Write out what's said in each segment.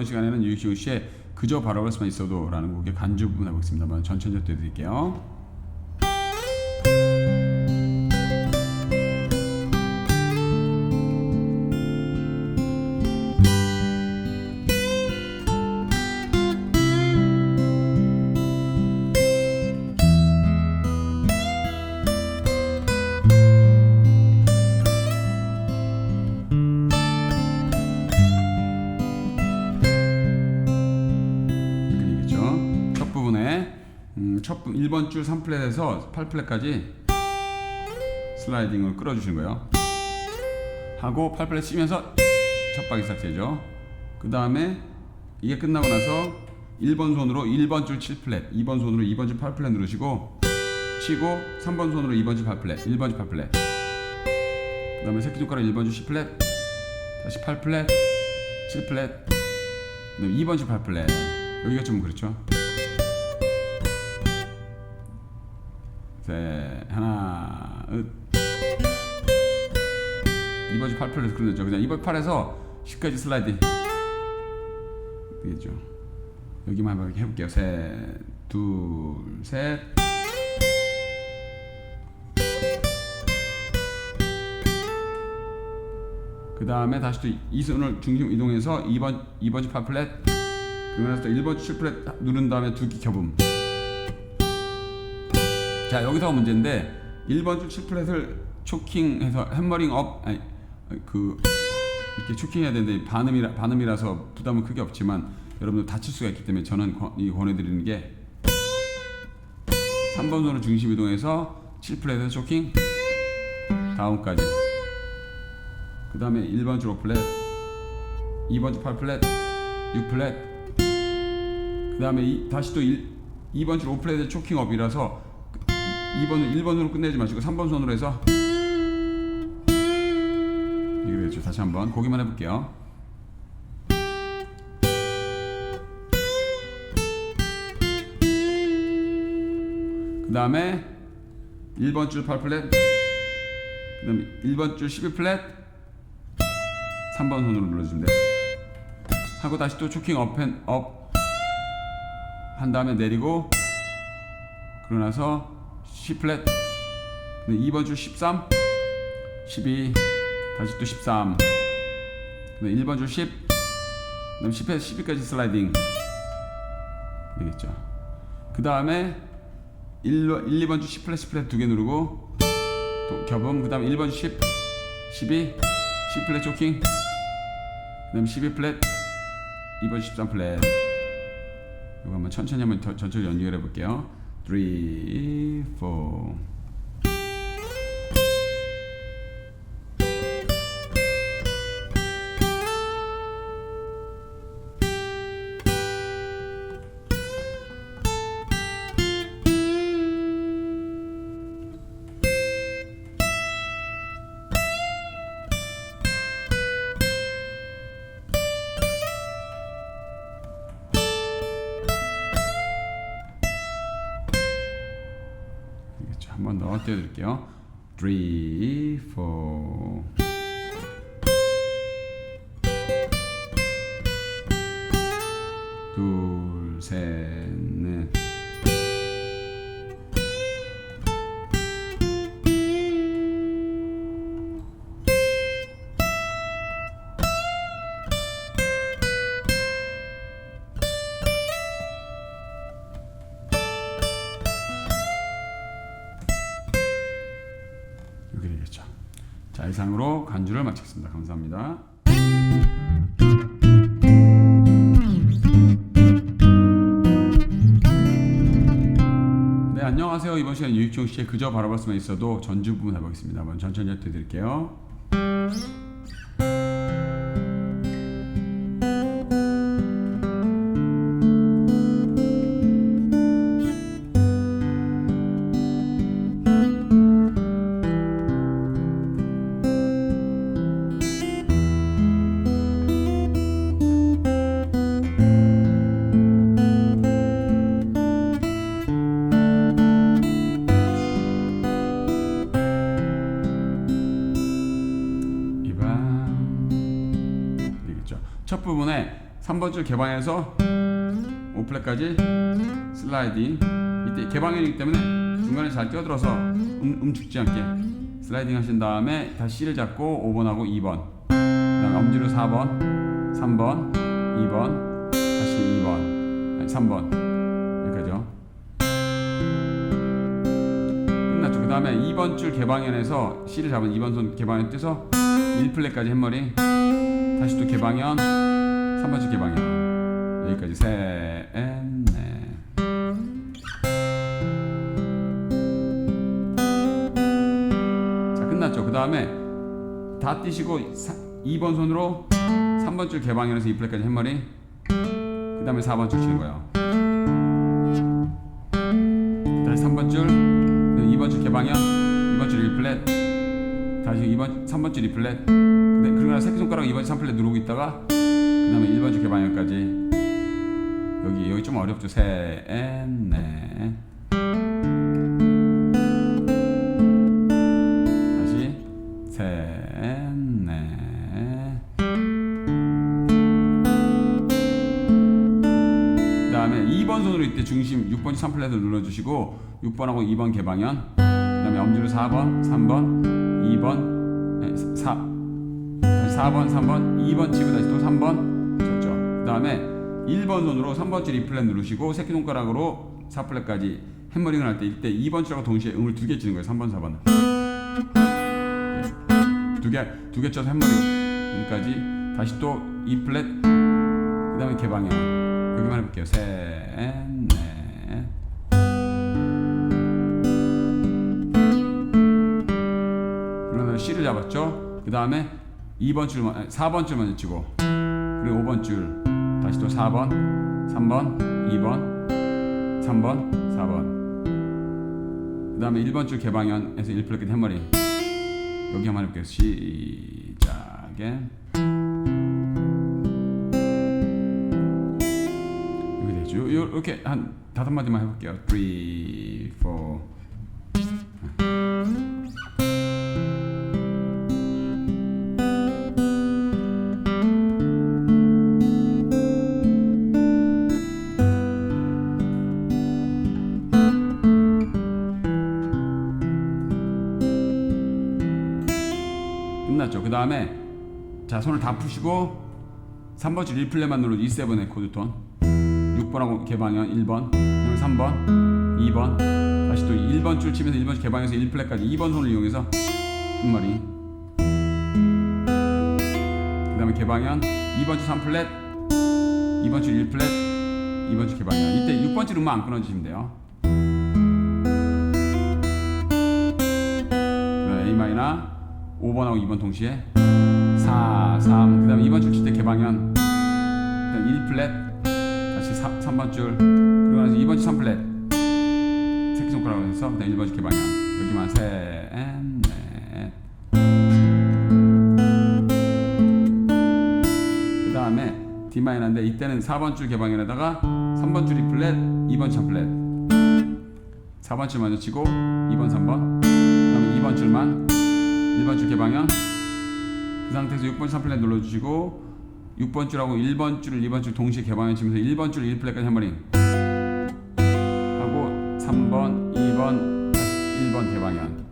이번 시간에는 유익시우 씨의 그저 바라볼 수만 있어도 라는 곡의 간주 부분 해보겠습니다. 한번 전천히 해드릴게요. 1번 줄 3플랫에서 8플랫까지 슬라이딩을 끌어주시는 거예요. 하고 8플랫 치면서 첫 박이 시작되죠. 그 다음에 이게 끝나고 나서 1번 손으로 1번 줄 7플랫, 2번 손으로 2번 줄 8플랫 누르시고 치고 3번 손으로 2번 줄 8플랫, 1번 줄 8플랫. 그 다음에 새끼손가락 1번 줄 10플랫, 다시 8플랫, 7플랫, 네, 2번 줄 8플랫 여기가 좀 그렇죠 셋 하나 으. 2번 줄 8플랫 그러죠. 그냥 2번 8에서 10까지 슬라이드. 되겠죠? 여기만 한번 해볼게요. 셋둘셋. 그 다음에 다시 또 이 손을 중심 이동해서 2번 2번 줄 8플랫 그러면서 또 1번 줄 7플랫 누른 다음에 두 기 겹음 자 여기서가 문제인데 1번 줄 7플랫을 초킹해서 hä머링 업 아니 그 이렇게 초킹해야 되는데 반음이라 반음이라서 부담은 크게 없지만 여러분들 다칠 수가 있기 때문에 저는 권- 이 권해드리는 게 3번 손으로 중심 이동해서 7플랫에서 초킹 다운까지. 그 다음에 1번 줄 5플랫 2번 줄 8플랫 6플랫. 그 다음에 다시 또 1, 2번 줄 5플랫의 초킹업이라서 2번은 1번으로 끝내지 마시고 3번 손으로 해서 이게 되죠 다시 한번 고기만 해볼게요. 그 다음에 1번 줄 8플랫 그 다음에 1번 줄 12플랫 3번 손으로 눌러주면 돼요. 하고 다시 또 초킹 업앤 업 한 다음에 내리고 그러고 나서 C 플랫. 2번 줄 13 12 다시 또 13 그다음에 1번 줄 10 그다음 10에서 12까지 슬라이딩 되겠죠. 그 다음에 1, 1, 2번 줄 10 플랫 10 플랫 두 개 누르고 또 겹음. 그 다음에 1번 줄 10 12 10 플랫 초킹. 그 다음에 12 플랫 2번 13 플랫. 이거 한번 천천히 한번 더- 전체를 연결해 볼게요 three, four. 떼어드릴게요. 3, 4 이상으로 간주를 마치겠습니다. 감사합니다. 네 안녕하세요. 이번 시간 유익종 씨의 그저 바라볼 수만 있어도 전주 부분 해보겠습니다. 한번 천천히 해드릴게요. 이밤 되겠죠. 첫 부분에 3번 줄 개방해서 5플랫까지 슬라이딩 이때 개방현이기 때문에 중간에 잘 뛰어들어서 음, 음 죽지 않게 슬라이딩 하신 다음에 다시 C를 잡고 5번하고 2번 그 다음에 엄지로 4번 3번 2번 다시 2번 아니 3번 여기까지요 끝났죠 그 다음에 2번 줄 개방현에서 C를 잡은 2번 손 개방현 뛰어서 1플랫까지 햄머링 다시 또 개방현 3번 줄 개방현 여기까지. 셋넷. 자 끝났죠. 그 다음에 다 뛰시고 2번 손으로 3번 줄 개방현에서 2플랫까지 햄머링 그 다음에 4번 줄 치는 거예요. 다시 3번 줄. 2번 줄 개방현 2번 줄 1플랫 다시 2번 3번 줄 2플랫 근데 그러나 새끼손가락 2번 줄 3플랫 누르고 있다가 그 다음에 1번 줄 개방현까지. 여기 여기 좀 어렵죠. 셋넷 다시. 셋넷 그 다음에 2번 손으로 이때 중심 6번 3플랫을 눌러주시고 6번하고 2번 개방현 그 다음에 엄지로 4번 3번 2번 4 다시 4번 3번 2번 치고 다시 또 3번. 쳤죠 그 다음에 1번 손으로 3번 줄 2플랫 누르시고 새끼손가락으로 4플랫까지 햄머링을 할 때 이때 2번 줄하고 동시에 음을 두 개 치는 거예요. 3번 4번 두 개 두 개 쳐서 햄머링까지. 다시 또 2플랫 그 다음에 개방현 여기만 해볼게요. 셋 넷. 그러면 C를 잡았죠? 그 다음에 2번 줄 먼- 아니, 4번 줄 먼저 치고 그리고 5번 줄 다시 또 4번 3번 2번 3번 4번. 그 다음에 1번 줄 개방현에서 1플랫 끝 햄머링 여기 한번 해볼게요. 시작에. 여기 되죠? 요- 이렇게 한 다섯 마디만 해볼게요. 3, 4 끝났죠. 그 다음에 자 손을 다 푸시고 3번 줄 1플랫만 눌러 E7의 코드톤. 6번하고 개방현 1번. 그다음에 3번. 2번. 다시 또 1번 줄 치면서 1번 줄 개방해서 1플랫까지 2번 손을 이용해서 한 마리. 그 다음에 개방현 2번 줄 3플랫. 2번 줄 1플랫. 2번 줄 개방현 이때 6번 줄 음만 안 끊어주시면 돼요. 그다음에 A 마이너 5번하고 2번 동시에 4, 3. 그다음에 2번 줄 칠 때 개방현. 그다음 1 플랫. 다시 3, 3번 줄. 그리고 나서 2번 줄 3 플랫. 새끼 손가락으로 해서 그다음 1번 줄 개방현. 여기만 셋, 넷. 그다음에 D 마이너인데 이때는 4번 줄 개방현에다가 3번 줄2 플랫, 2번 줄3 플랫. 4번 줄 먼저 치고 2번 3번. 그다음에 2번 줄만 1번 줄 개방현 그 상태에서 6번 3플랫 눌러주시고 6번 줄하고 1번 줄을 2번 줄 동시에 개방현 치면서 1번 줄 1플랫까지 한 번에 하고 3번 2번 다시 1번 개방현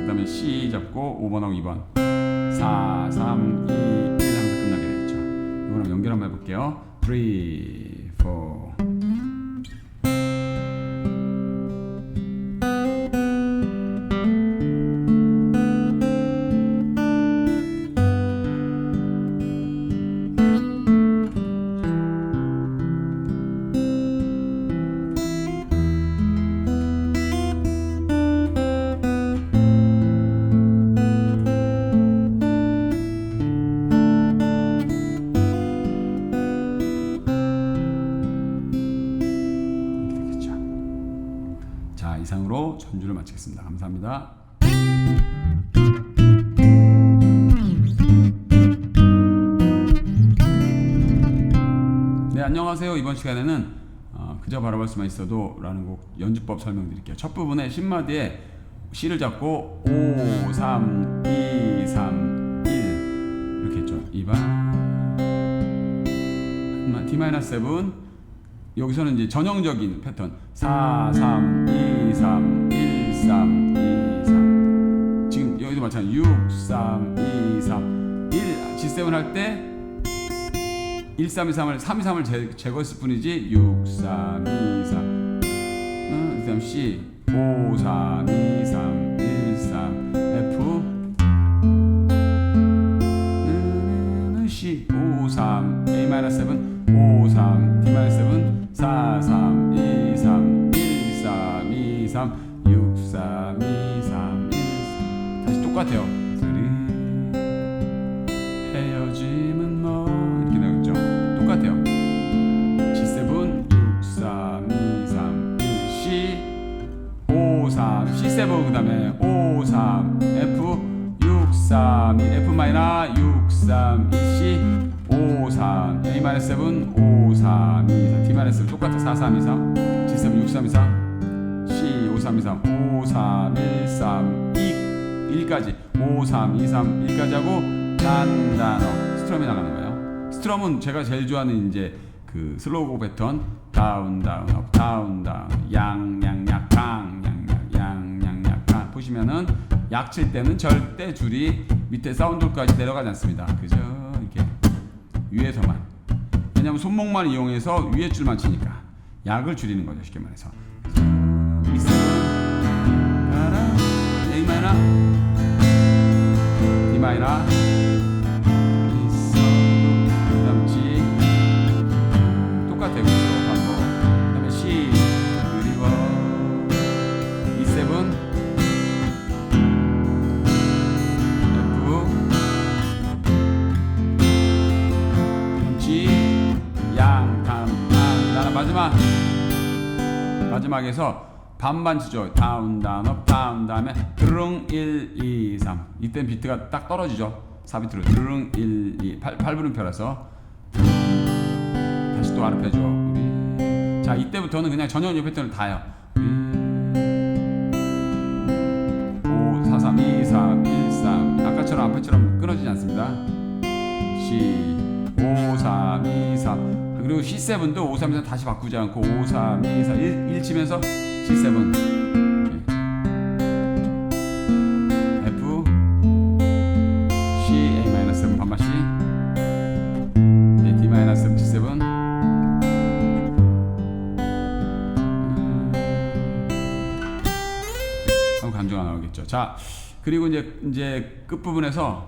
그 다음에 C 잡고 5번하고 2번. 4 3 2 1 하면서 끝나게 되겠죠. 이거 랑 연결 한번 해볼게요. 3 4 마치겠습니다. 감사합니다. 네 안녕하세요. 이번 시간에는 어, 그저 바라볼 수만 있어도 라는 곡 연주법 설명드릴게요. 첫 부분에 10마디에 C를 잡고 5, 3, 2, 3, 1 이렇게 했죠. 2번 D 마이너스 7 여기서는 이제 전형적인 패턴 4 3 2 3 마찬가지 6 3 2 3 1 G7 할 때 1 3 2 3을 3 2 3을 제, 제거했을 뿐이지 6 3 2 3 응, 그다음 C 5 3 2 5 3 C7 그 다음에 5 3 F 6 3 2 F 마이너 6 3 2 C 5 3 A 마이너스 7 5 3 2 4 D 마이너스 7 똑같아. 4 3 2 4 G7 6 3 2 4 C 5 3 2 3 5 3 1 3 2 1까지. 5 3 2 3 1까지 하고 단 단어. 스트럼이 나가는 거예요. 스트럼은 제가 제일 좋아하는 이제 그 슬로우 패턴. 다운 다운 업 다운 다운. 양 보시면은 약 칠 때는 절대 줄이 밑에 사운드까지 내려가지 않습니다. 그죠? 이렇게 위에서만 왜냐하면 손목만 이용해서 위에 줄만 치니까 약을 줄이는 거죠 쉽게 말해서 A 마이너 D 마이너 똑같아요 마지막에서 반반 치죠. 다운 다운 업 다운 다음에 드릉 1 2 3 이땐 비트가 딱 떨어지죠. 4비트로 드릉 1 2 8, 8분음표라서 다시 또 아르페죠. 자 이때부터는 그냥 전혀 패턴을 다요. 5 4 3 2 3 1 3 아까처럼 앞에처럼 끊어지지 않습니다. C 5 3 2 3 그리고 C7도 5 3 2 3 다시 바꾸지 않고 5 3 2 4 1, 1 치면서 C7 F C A-7 반마 C 네, D-7 G7 하고 간주가 나오겠죠. 자 그리고 이제 이제 끝 부분에서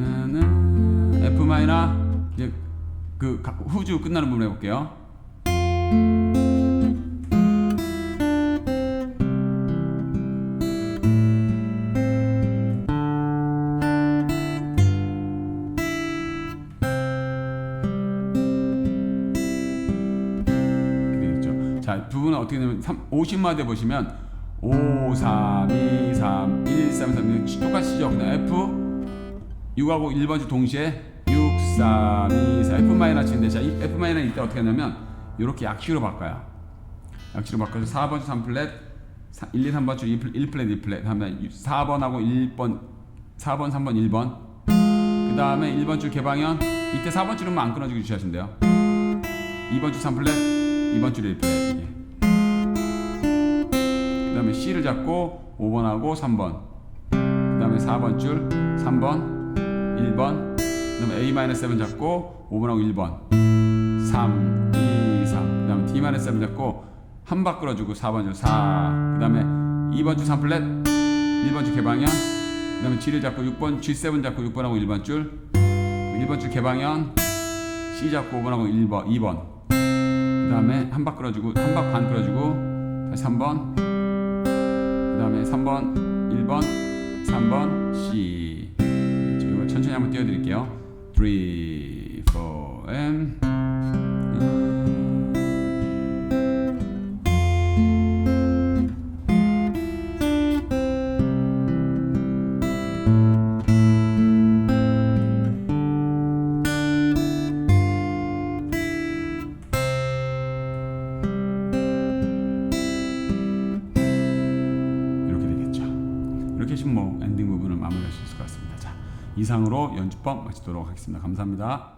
나는 F 마이너 그 가- 후주 끝나는 부분 해볼게요. 부분은 어떻게 되면 50마디 보시면 5, 3, 2, 3, 1, 3, 3 똑같이죠. 그다음 F 6하고 1번 주 동시에 6, 3, 2, 4 F 마이너 치는데 자, 이 F 마이너 이때 어떻게 하냐면 이렇게 약치로 바꿔요. 약치로 바꿔서 4번 주 3플랫 1, 2, 3번 주 1플랫 2플랫 다음에 4번하고 1번 4번 3번 1번. 그 다음에 1번 줄 개방현 이때 4번 줄은 안 끊어지게 주셔야시면 돼요. 2번 줄 3플랫 2번 줄 1플랫 이게. 그 다음에 C를 잡고 5번하고 3번. 그 다음에 4번 줄 3번 1번 그 다음에 A-7 잡고 5번하고 1번. 3 2 3 그 다음에 D-7 잡고 한 박 끌어주고 4번 줄 4 그 다음에 2번 줄 3플랫 1번 줄 개방현. 그 다음에 G를 잡고 6번 G7 잡고 6번하고 1번 줄. 1번 줄 개방현. C 잡고 5번하고 1번 2번. 그 다음에 한 박 끌어주고 한 박 반 끌어주고 다시 3번. 그 다음에 3번 1번 3번 C. 천천히 한번 띄워드릴게요 three, four, and. 이상으로 연주법 마치도록 하겠습니다. 감사합니다.